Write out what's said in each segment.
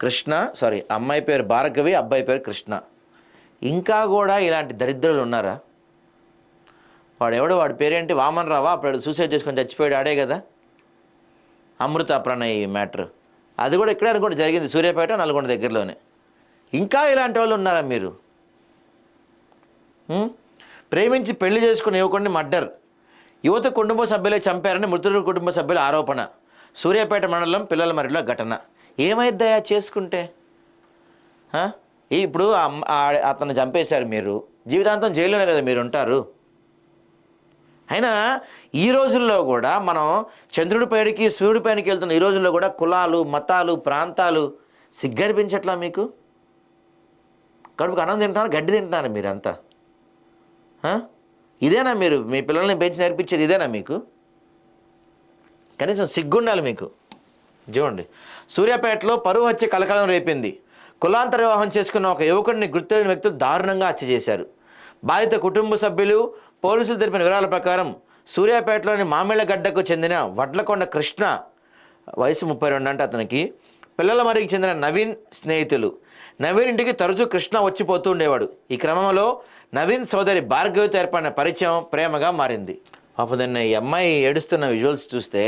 Krishna sorry అమ్మాయి పేరు భార్గవి అబ్బాయి పేరు కృష్ణ. ఇంకా కూడా ఇలాంటి దరిద్రులు ఉన్నారా? వాడు ఎవడు వాడి పేరేంటి? వామన్ రావా అప్పుడు సూసైడ్ చేసుకొని చచ్చిపోయాడు ఆడే కదా? అమృత ప్రణయ్ మ్యాటర్. అది కూడా ఇక్కడే అనుకోండి జరిగింది సూర్యాపేట నల్గొండ దగ్గరలోనే. ఇంకా ఇలాంటి వాళ్ళు ఉన్నారా మీరు? ప్రేమించి పెళ్ళి చేసుకుని యువకుడిని మర్డర్. యువత కుటుంబ సభ్యులే చంపారని మృతుడు కుటుంబ సభ్యుల ఆరోపణ. సూర్యాపేట మండలం పిల్లల మరిలో ఘటన. ఏమైద్దయా చేసుకుంటే? ఇప్పుడు అతను చంపేశారు మీరు. జీవితాంతం జైల్లోనే కదా మీరు ఉంటారు అయినా ఈ రోజుల్లో కూడా మనం చంద్రుడి పైడికి సూర్యుడి పైనకి వెళ్తున్న ఈ రోజుల్లో కూడా కులాలు మతాలు ప్రాంతాలు సిగ్గనిపించట్లా మీకు? కడుపుకి అన్నం తింటున్నారు గడ్డి తింటున్నారు మీరంతా. ఇదేనా మీరు మీ పిల్లల్ని పెంచి నేర్పించేది ఇదేనా మీకు? కనీసం సిగ్గుండాలి మీకు. చూడండి. సూర్యాపేటలో పరువు హత్య కలకలం రేపింది. కులాంతర వివాహం చేసుకున్న ఒక యువకుడిని గుర్తులేని వ్యక్తులు దారుణంగా హత్య చేశారు. బాధిత కుటుంబ సభ్యులు పోలీసులు తెలిపిన వివరాల ప్రకారం సూర్యాపేటలోని మామిళ్ళగడ్డకు చెందిన వడ్లకొండ కృష్ణ వయసు ముప్పై రెండు అంటే అతనికి పిల్లల మరికి చెందిన నవీన్ స్నేహితులు. నవీన్ ఇంటికి తరచూ కృష్ణ వచ్చిపోతూ ఉండేవాడు. ఈ క్రమంలో నవీన్ సోదరి భార్గవితో ఏర్పడిన పరిచయం ప్రేమగా మారింది. పాపం నిన్న ఈ అమ్మాయి ఏడుస్తున్న విజువల్స్ చూస్తే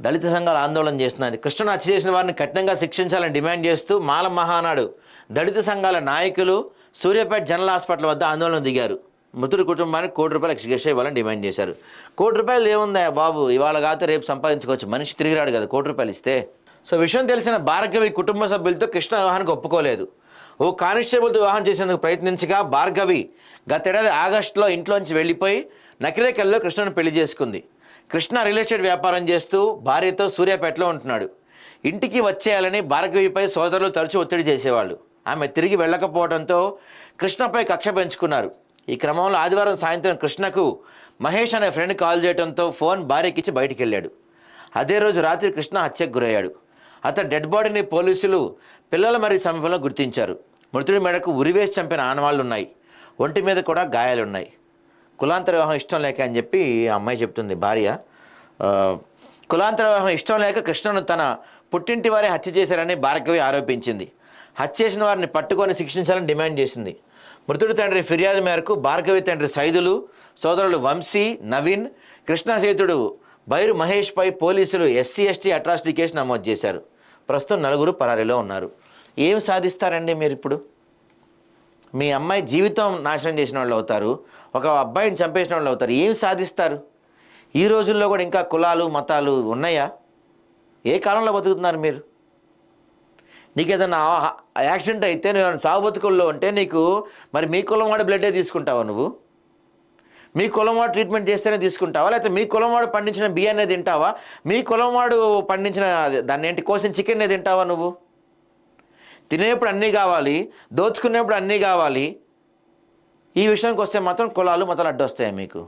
దళిత సంఘాలు ఆందోళన చేస్తున్నాయి కృష్ణను హత్య చేసిన వారిని కఠినంగా శిక్షించాలని డిమాండ్ చేస్తూ మాల మహానాడు దళిత సంఘాల నాయకులు సూర్యాపేట జనరల్ హాస్పిటల్ వద్ద ఆందోళన దిగారు. మృతుడి కుటుంబానికి కోటి రూపాయలు ఎక్స్గ్రేషన్ ఇవ్వాలని డిమాండ్ చేశారు. కోటి రూపాయలు ఏముందా బాబు? ఇవాళ కాదు రేపు సంపాదించుకోవచ్చు. మనిషి తిరిగిరాడు కదా కోటి రూపాయలు ఇస్తే. సో విషయం తెలిసిన భార్గవి కుటుంబ సభ్యులతో కృష్ణ వివాహానికి ఒప్పుకోలేదు. ఓ కానిస్టేబుల్తో వివాహం చేసేందుకు ప్రయత్నించగా భార్గవి గతేడాది ఆగస్టులో ఇంట్లోంచి వెళ్ళిపోయి నకిరేకల్లో కృష్ణను పెళ్ళి చేసుకుంది. కృష్ణ రియల్ ఎస్టేట్ వ్యాపారం చేస్తూ భార్యతో సూర్యాపేటలో ఉంటున్నాడు. ఇంటికి వచ్చేయాలని భార్గవిపై సోదరులు తరచూ ఒత్తిడి చేసేవాళ్ళు. ఆమె తిరిగి వెళ్ళకపోవడంతో కృష్ణపై కక్ష పెంచుకున్నారు. ఈ క్రమంలో ఆదివారం సాయంత్రం కృష్ణకు మహేష్ అనే ఫ్రెండ్ కాల్ చేయడంతో ఫోన్ భార్యకిచ్చి బయటికి వెళ్ళాడు అదే రోజు రాత్రి కృష్ణ హత్యకు గురయ్యాడు. అతని డెడ్ బాడీని పోలీసులు పిల్లల మరి సమీపంలో గుర్తించారు. మృతుడి మెడకు ఉరివేసి చంపిన ఆనవాళ్ళు ఉన్నాయి ఒంటి మీద కూడా గాయాలున్నాయి. కులాంతర వివాహం ఇష్టం లేక అని చెప్పి ఆ అమ్మాయి చెప్తుంది భార్య. కులాంతర వివాహం ఇష్టం లేక కృష్ణను తన పుట్టింటి వారే హత్య చేశారని భార్గవి ఆరోపించింది. హత్య చేసిన వారిని పట్టుకొని శిక్షించాలని డిమాండ్ చేసింది. మృతుడి తండ్రి ఫిర్యాదు మేరకు భార్గవి తండ్రి సైదులు సోదరులు వంశీ నవీన్ కృష్ణ చేతుడు బైరు మహేష్పై పోలీసులు ఎస్సీ ఎస్టీ అట్రాసిటీ కేసు నమోదు చేశారు. ప్రస్తుతం నలుగురు పరారీలో ఉన్నారు. ఏం సాధిస్తారండి మీరు ఇప్పుడు మీ అమ్మాయి జీవితం నాశనం చేసిన వాళ్ళు అవుతారు ఒక అబ్బాయిని చంపేసిన వాళ్ళు అవుతారు ఏం సాధిస్తారు? ఈ రోజుల్లో కూడా ఇంకా కులాలు మతాలు ఉన్నాయా? ఏ కాలంలో బతుకుతున్నారు మీరు? నీకు ఏదైనా యాక్సిడెంట్ అయితే నువ్వు ఏమైనా సాగు బతుకుల్లో ఉంటే నీకు మరి మీ కులం వాడు బ్లడ్డే తీసుకుంటావా నువ్వు? మీ కులం వాడు ట్రీట్మెంట్ చేస్తేనే తీసుకుంటావా? లేకపోతే మీ కులం వాడు పండించిన బియ్యాన్నే తింటావా? మీ కులం వాడు పండించిన దాన్ని ఏంటి కోసిన చికెన్నే తింటావా నువ్వు? తినేప్పుడు అన్నీ కావాలి దోచుకునేప్పుడు అన్నీ కావాలి. ఈ విషయానికి వస్తే మాత్రం కులాలు మతాలు అడ్డొస్తాయి మీకు.